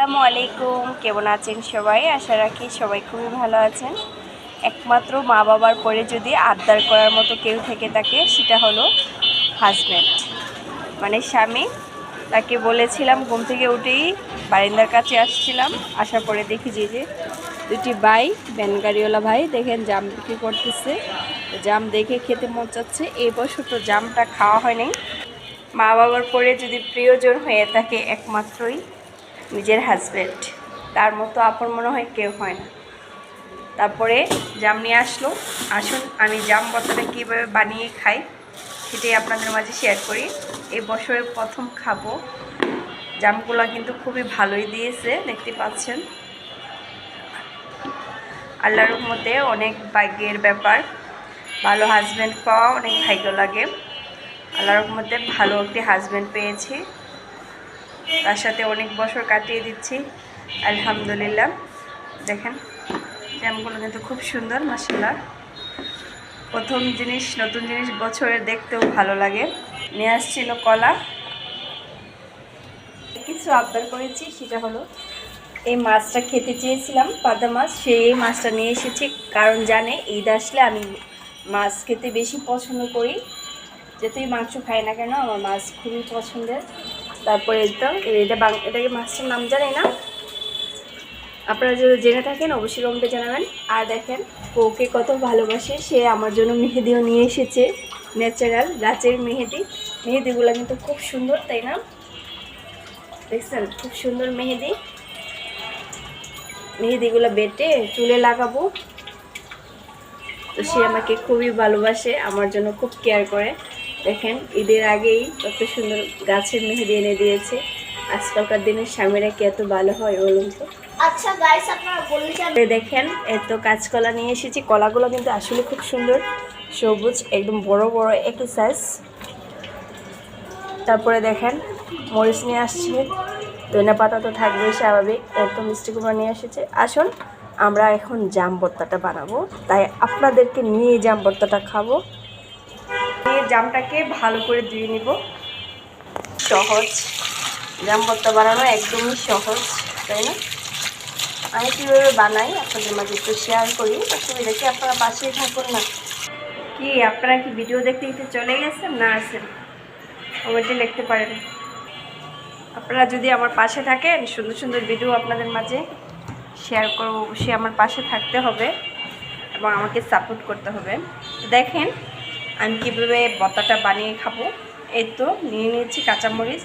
আসসালামু আলাইকুম। কেমন আছেন সবাই? আশা রাখি সবাই খুবই ভালো আছেন। একমাত্র মা বাবার পরে যদি আবদার করার মতো কেউ থেকে থাকে, সেটা হলো হাজব্যান্ড মানে স্বামী। তাকে বলেছিলাম, ঘুম থেকে উঠেই বারিন্দার কাছে আসছিলাম। আসার পরে দেখি যে যে দুটি ভাই গাড়িওয়ালা ভাই, দেখেন জাম বিক্রি করতেছে। জাম দেখে খেতে মন চাচ্ছে। এই বছর তো জামটা খাওয়া হয়নি। মা বাবার পরে যদি প্রিয়জন হয়ে থাকে, একমাত্রই নিজের হাজব্যান্ড তার মতো আপন মনে হয় কেউ হয় না। তারপরে জাম নিয়ে আসলো। আসুন, আমি জাম বসাটা কীভাবে বানিয়ে খাই সেটাই আপনাদের মাঝে শেয়ার করি। এই বছরের প্রথম খাব। জামগুলো কিন্তু খুবই ভালোই দিয়েছে, দেখতে পাচ্ছেন। আল্লাহর মধ্যে অনেক ভাগ্যের ব্যাপার। ভালো হাজব্যান্ড পাওয়া অনেক ভাগ্য লাগে। আল্লাহর মধ্যে ভালো একটি হাজব্যান্ড পেয়েছি। তার সাথে অনেক বছর কাটিয়ে দিচ্ছি। আলহামদুলিল্লাহ। দেখেন জ্যামগুলো কিন্তু খুব সুন্দর মাসাল্লাহ প্রথম জিনিস, নতুন জিনিস বছরে দেখতেও ভালো লাগে। নিয়ে আসছিল কলা। কিছু আবদার করেছি, সেটা হলো, এই মাছটা খেতে চেয়েছিলাম পাদা মাছ। সেই মাছটা নিয়ে এসেছি, কারণ জানে, ঈদ আসলে আমি মাছ খেতে বেশি পছন্দ করি। যেতেই মাংস খাই না কেন, আমার মাছ খুবই পছন্দের। তারপরে এটা বাং, এটাকে মাছটার নাম জানি না। আপনারা যদি জেনে থাকেন, অবশ্যই কমেন্টে জানাবেন। আর দেখেন ওকে কত ভালোবাসে, সে আমার জন্য মেহেদিও নিয়ে এসেছে। ন্যাচারাল, গাছের মেহেদি। মেহেদিগুলো কিন্তু খুব সুন্দর, তাই না? দেখছেন, খুব সুন্দর মেহেদি। মেহেদিগুলো বেটে চুলে লাগাবো। তো সে আমাকে খুবই ভালোবাসে, আমার জন্য খুব কেয়ার করে। দেখেন ঈদের আগেই কত সুন্দর গাছের মেহেদি এনে দিয়েছে। আজকালকার দিনে স্বামীরা কি এত ভালো হয় বলুন তো? আচ্ছা গাইস আপনারা বলেছেন দেখেন এত কাঁচকলা নিয়ে এসেছি। কলাগুলো কিন্তু আসলে খুব সুন্দর। সবুজ একদম বড় বড় একই সাইজ তারপরে দেখেন মরিচ নিয়ে আসছে। ধনে পাতা তো থাকবে স্বাভাবিক এত মিষ্টি কুমড়া নিয়ে এসেছে। আসুন আমরা এখন জাম ভর্তাটা বানাবো। তাই আপনাদেরকে নিয়ে জাম ভর্তাটা খাব। নিয়ে জামটাকে ভালো করে ধুয়ে নিব। সহজ। জাম ভর্তা বানানো একদমই সহজ, তাই না? আমি কীভাবে বানাই আপনাদের মাঝে একটু শেয়ার করি, অসুবিধা কি? আপনারা পাশেই থাকুন না। কি, আপনারা কি ভিডিও দেখতে দেখতে চলে গেছেন না আছেন? কমেন্টে লিখতে পারেন। আপনারা যদি আমার পাশে থাকেন, সুন্দর সুন্দর ভিডিও আপনাদের মাঝে শেয়ার করব, অবশ্যই আমার পাশে থাকতে হবে এবং আমাকে সাপোর্ট করতে হবে। দেখেন আমি কীভাবে বতাটা বানিয়ে খাব? এই তো, নিয়ে নিয়েছি কাঁচামরিচ,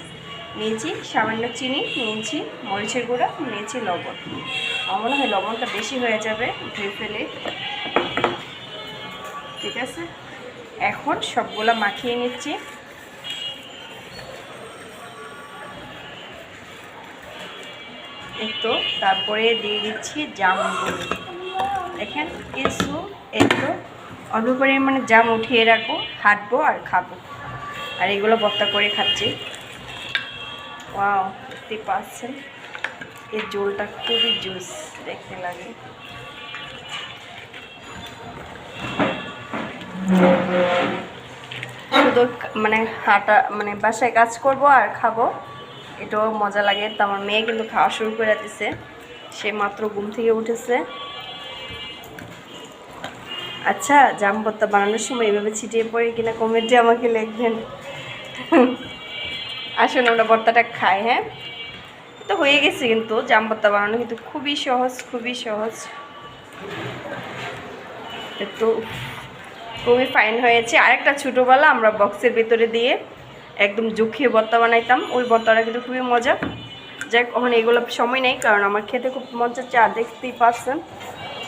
নিয়েছি সামান্য চিনি, নিয়েছি মরিচের গুঁড়া, নিয়েছি লবণ। আমার মনে হয় লবণটা বেশি হয়ে যাবে ধুয়ে ফেলে ঠিক আছে? এখন সবগুলো মাখিয়ে নিচ্ছি। তো, তারপরে দিয়ে দিচ্ছি জামগুলো। দেখেন, কিছু তো অল্প পরিমাণে জাম উঠিয়ে রাখব, হাঁটবো আর খাব। আর এগুলো বত্তা করে খাচ্ছি। ওয়াও দেখতে পাচ্ছেন? এই জলটা খুবই জুস দেখতে লাগে। শুধু মানে হাঁটা মানে বাসায় কাজ করব আর খাব। এটাও মজা লাগে। তো আমার মেয়ে কিন্তু খাওয়া শুরু করে দিছে। সে মাত্র ঘুম থেকে উঠেছে। আচ্ছা জাম বানানোর সময় এভাবে ছিটিয়ে পড়ে কিনা কমেন্টে আমাকে লিখবেন। আসুন আমরা ভর্তাটা খাই হ্যাঁ? তো হয়ে গেছে কিন্তু জাম ভর্তা বানানো কিন্তু খুবই সহজ খুবই সহজ। একটু খুবই ফাইন হয়েছে। আরেকটা ছোটোবেলা আমরা বক্সের ভিতরে দিয়ে একদম জুখিয়ে ভর্তা বানাইতাম। ওই ভর্তাটা কিন্তু খুবই মজা। যাক ওখানে এগুলো সময় নেই, কারণ আমার খেতে খুব মজা আর দেখতেই পাচ্ছেন।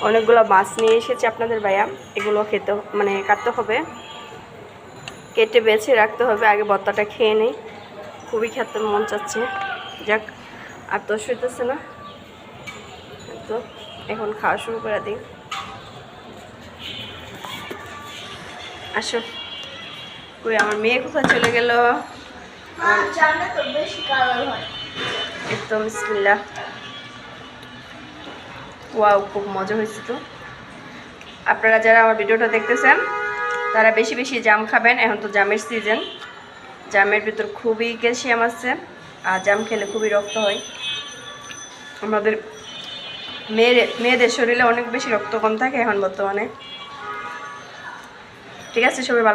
অনেকগুলো মাছ নিয়ে এসেছে আপনাদের ভাইয়া। এগুলো খেতে মানে কাটতে হবে। কেটে বেছে রাখতে হবে। আগে ভর্তাটা খেয়ে নেই। খুবই খেতে মন চাচ্ছে। যাক আর তো শুইতেছে না। তো এখন খাওয়া শুরু করে দিই। আসো। কই আমার মেয়ে কোথায় চলে গেল? হয় একদম বিসমিল্লা ওয়াও, খুব মজা হয়েছে তো। আপনারা যারা আমার ভিডিওটা দেখতেছেন, তারা বেশি বেশি জাম খাবেন। এখন তো জামের সিজন জামের ভিতর খুবই ক্যালসিয়াম আছে, আর জাম খেলে খুবই রক্ত হয়। আমাদের মেয়েদের মেয়েদের শরীরে অনেক বেশি রক্ত কম থাকে এখন বর্তমানে। ঠিক আছে, সবাই